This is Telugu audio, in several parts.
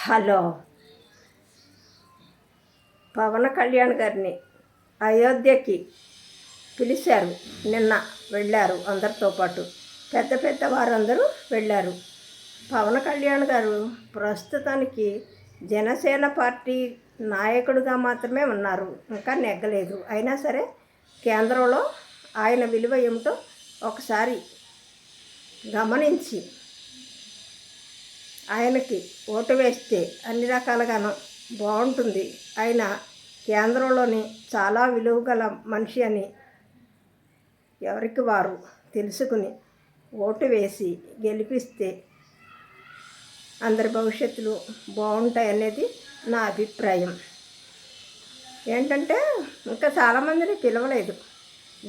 హలో. పవన్ కళ్యాణ్ గారిని అయోధ్యకి పిలిచారు. నిన్న వెళ్ళారు అందరితో పాటు. పెద్ద పెద్ద వారందరూ వెళ్ళారు. పవన్ కళ్యాణ్ గారు ప్రస్తుతానికి జనసేన పార్టీ నాయకుడిగా మాత్రమే ఉన్నారు. ఇంకా నెగ్గలేదు. అయినా సరే కేంద్రంలో ఆయన విలువ ఏమిటో ఒకసారి గమనించి ఆయనకి ఓటు వేస్తే అన్ని రకాలుగాను బాగుంటుంది. ఆయన కేంద్రంలోని చాలా విలువ గల మనిషి అని ఎవరికి వారు తెలుసుకుని ఓటు వేసి గెలిపిస్తే అందరి భవిష్యత్తులు బాగుంటాయనేది నా అభిప్రాయం. ఏంటంటే ఇంకా చాలామందిని పిలవలేదు.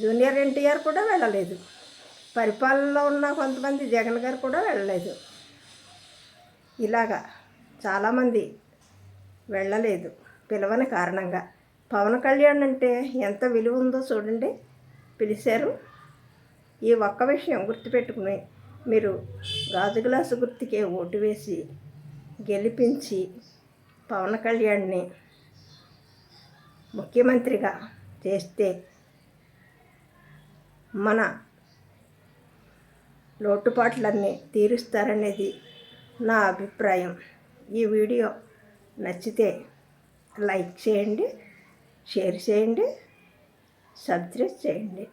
జూనియర్ ఎన్టీఆర్ కూడా వెళ్ళలేదు. పరిపాలనలో ఉన్న కొంతమంది జగన్ గారు కూడా వెళ్ళలేదు. ఇలాగా చాలామంది వెళ్ళలేదు పిలవని కారణంగా. పవన్ కళ్యాణ్ అంటే ఎంత విలువ ఉందో చూడండి. పిలిచారు. ఈ ఒక్క విషయం గుర్తుపెట్టుకుని మీరు గాజు గ్లాసు గుర్తుకే ఓటు వేసి గెలిపించి పవన్ కళ్యాణ్ని ముఖ్యమంత్రిగా చేస్తే మన లోటుపాట్లన్నీ తీరుస్తారనేది నా అభిప్రాయం. ఈ వీడియో నచ్చితే లైక్ చేయండి షేర్ చేయండి సబ్స్క్రైబ్ చేయండి.